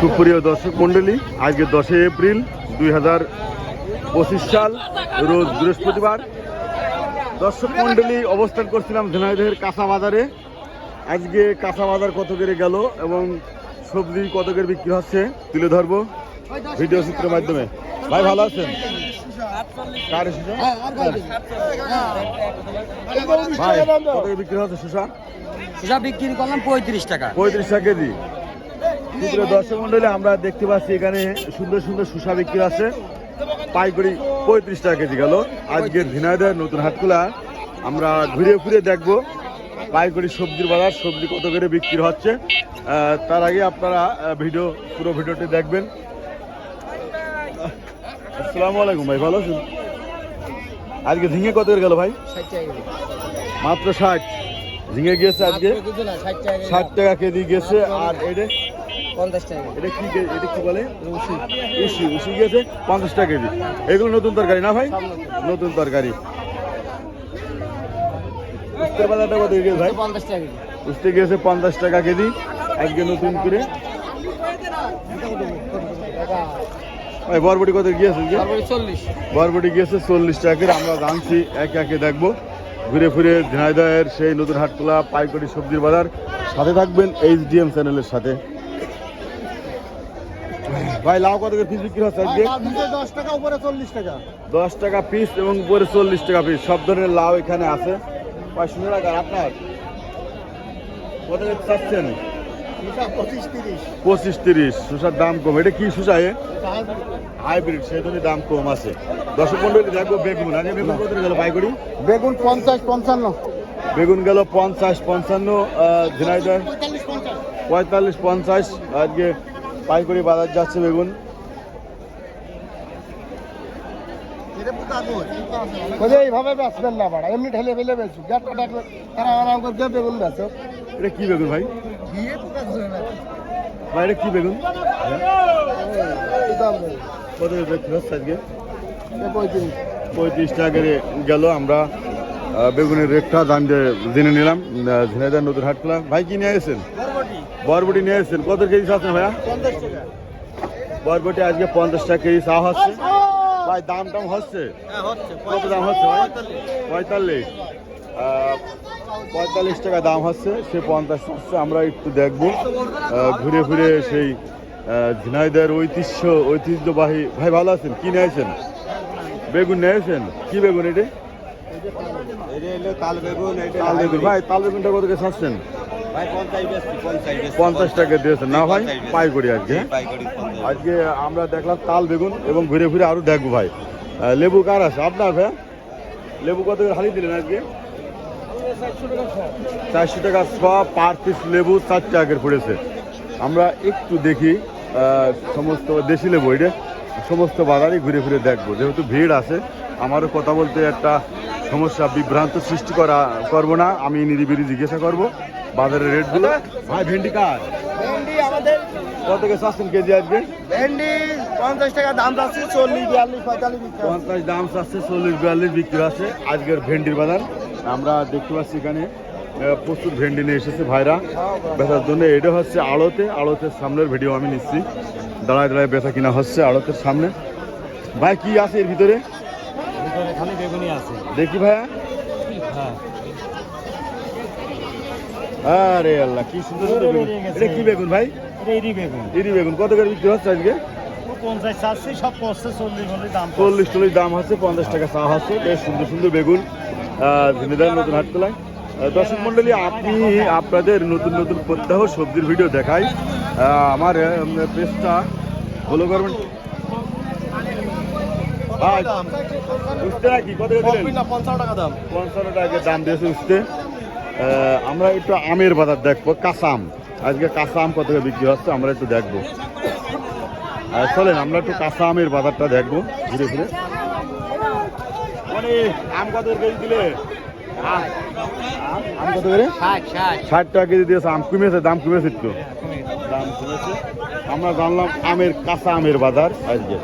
সুপ্রিয় দর্শক মণ্ডলী আজকে দশই এপ্রিল দুই হাজার পঁচিশ সাল রোজ বৃহস্পতিবার। দর্শক মণ্ডলী অবস্থান করছিলাম ঝিনাইদহের কাঁচা বাজারে আজকে কাঁচা বাজার কত করে গেল এবং সবজি কত করে বিক্রি হচ্ছে তুলে ধরবো ভিডিও চিত্রের মাধ্যমে। ভাই ভালো আছেন? কার ভাই কত বিক্রি হচ্ছে শসা সুসা বিক্রি করলাম পঁয়ত্রিশ টাকা। পঁয়ত্রিশ টাকা কেজি। সুপ্রিয় দর্শক মন্ডলী আমরা দেখতে পাচ্ছি এখানে সুন্দর সুন্দর সুসা বিক্রি আছে। পাইকারি পঁয়ত্রিশ টাকা কেজি গেল। আজকের ঝিনাইদহ নতুন হাটকুলা আমরা ঘুরে ঘুরে দেখব। পাইকারি সবজির বাজার সবজি কত করে বিক্রি হচ্ছে। তার আগে আপনারা ভিডিও পুরো ভিডিওটি দেখবেন। আসসালামু আলাইকুম ভাই ভালো আছেন? আজকে ঝিঙে কত করে গেল ভাই? মাত্র ষাট। ঝিঙে গিয়েছে আজকে? ষাট টাকা কেজি। গেছে আর এটা পঞ্চাশ টাকা এটা কি এটা কি বলে? উসি উসি গেছে পঞ্চাশ টাকা কেজি। এগুলো নতুন তরকারি না ভাই? নতুন। তরকারি। উস্তের বাজারটা কত গেছে ভাই? পঞ্চাশ টাকা উস্তে গেছে পঞ্চাশ টাকা কেজি। আজকে নতুন করে। ভাই বরবটি কত গিয়েছে বরবটি গিয়েছে চল্লিশ টাকা করে আমরা জানছি একে একে দেখব। ঘুরে ফিরে ঝিনাইদহের সেই নতুন হাটখোলা পাইকারি সবজির বাজার। সাথে থাকবেন এইচ ডিএম চ্যানেলের সাথে। ভাই লাউ কত করে পিস বিক্রি হচ্ছে আজকে? দশ টাকা উপরে চল্লিশ টাকা। দশ টাকা পিস এবং উপরে চল্লিশ টাকা পিস সব ধরনের লাউ এখানে আছে। ভাই শুনে রাখার আপনার? কত চাচ্ছেন? পঁচিশ তিরিশ। শসার দাম কম। এটা কি শসা এ? হাইব্রিড সেই জন্য দাম কম আছে। দর্শক মন্ডলী দেখব বেগুন। আগে বেগুন কত গেল পাইকারি? বেগুন পঞ্চাশ পঞ্চান্ন। বেগুন গেল পঞ্চাশ পঞ্চান্ন পঁয়তাল্লিশ পঞ্চাশ। আজকে পাইকারি বাজার যাচ্ছে বেগুন। এইভাবে বেচবেন না বাড়া এমনি ঢেলে ফেলে বেচু তারা আরাম করে বেগুন বেচো। এটা কি বেগুন ভাই? ভাই এটা কি বেগুন? এই দাম কত বিক্রি হচ্ছে আজকে? পঁয়ত্রিশ। পঁয়ত্রিশ টাকা করে গেল আমরা। বেগুনের রেটটা দাম দিয়ে জেনে নিলাম। আহ, ঝিনাইদহ নতুন হাট খোলা। ভাই কি নিয়ে এসেছেন? বরবটি নিয়ে এসেছেন। কত কেজি আছেন ভাইয়া? বরবটি আজকে পঞ্চাশ টাকা কেজি চা হচ্ছে। ভাই দাম টাম হচ্ছে? কত দাম হচ্ছে ভাই? পঁয়তাল্লিশ। পঁয়তাল্লিশ টাকা দাম হচ্ছে। সে পঞ্চাশ হচ্ছে আমরা একটু দেখব। ঘুরে ঘুরে সেই ঝিনাইদের ঐতিহ্য ঐতিহ্যবাহী ভাই ভালো আছেন? কি নিয়েছেন বেগুন নিয়েছেন কি বেগুন এটা? তাল বেগুন ভাই তাল বেগুনটা কত ছাড়ছেন ভাই পঞ্চাশ টাকা দিয়েছেন না ভাই পাই করি আজকে হ্যাঁ? আজকে আমরা দেখলাম তাল বেগুন এবং ঘুরে ঘুরে আরও দেখব ভাই। লেবু কার আছে? আপনার ভাই? লেবু কত হারিয়ে দিলেন আজকে? চারশো টাকা ছ পার পিস লেবু চার টাকা পড়েছে। আমরা একটু দেখি সমস্ত দেশি লেবু এটা সমস্ত বাজারই ঘুরে ঘুরে দেখব। যেহেতু ভিড় আছে আমারও কথা বলতে একটা সমস্যা বিভ্রান্ত সৃষ্টি করা করব না আমি নিরিবিরি জিজ্ঞাসা করব। বাজারের রেটগুলো? ভাই ভেন্ডি কার? ভেন্ডি আমাদের কত করে চাচ্ছেন কেজি আজকে? ভেন্ডি পঞ্চাশ টাকা দাম যাচ্ছে চল্লিশ বিয়াল্লিশ পঁয়তাল্লিশ বিক্রি পঞ্চাশ দাম চাচ্ছে চল্লিশ বিয়াল্লিশ বিক্রি আছে আজকের ভেন্ডির বাজার আমরা দেখতে পাচ্ছি এখানে প্রচুর ভেন্ডি নিয়ে এসেছে ভাইরা। বেচার জন্য এটা হচ্ছে আড়তে আড়তের সামনের ভিডিও আমি নিচ্ছি। দাঁড়ায় দাঁড়ায় বেচা কিনা হচ্ছে আড়তের সামনে। ভাই কি আছে এর ভিতরে? এখানে বেগুনি আছে। দেখি ভাইয়া। আরে আল্লাহ কি সুন্দর সুন্দর বেগুন। এটা কি বেগুন ভাই? এটা বেগুন। ইরি বেগুন। কত করে বিক্রি হচ্ছে আজকে? পঞ্চাশ সব পড়ছে চল্লিশ দাম চল্লিশ চল্লিশ দাম হচ্ছে পঞ্চাশ টাকা চা হচ্ছে। বেশ সুন্দর সুন্দর বেগুন। ঝিনেদার নতুন হাটতলায়। দর্শক মন্ডলী আপনি আপনাদের নতুন নতুন প্রত্যাহ সবজির ভিডিও দেখাই। আমার পেজটা ফলো করবেন। নাকি? কত পঞ্চান্ন টাকা দাম? পঞ্চান্ন টাকা দাম দিয়েছে উঠতে আমরা একটু আমের বাজার দেখব কাঁচা আম আজকে কাঁচা আম কত করে বিক্রি হচ্ছে আমরা একটু দেখব। চলেন আমরা একটু কাঁচা আমের বাজারটা দেখব ঘুরে ঘুরে মানে আম কত করে কেজি দিলে? আম আম কত করে? ষাট টাকা কেজি দিয়েছে আম কমেছে দাম কমেছে একটু। দাম কমেছে। আমরা জানলাম আমের কাঁচা আমের বাজার আজকে।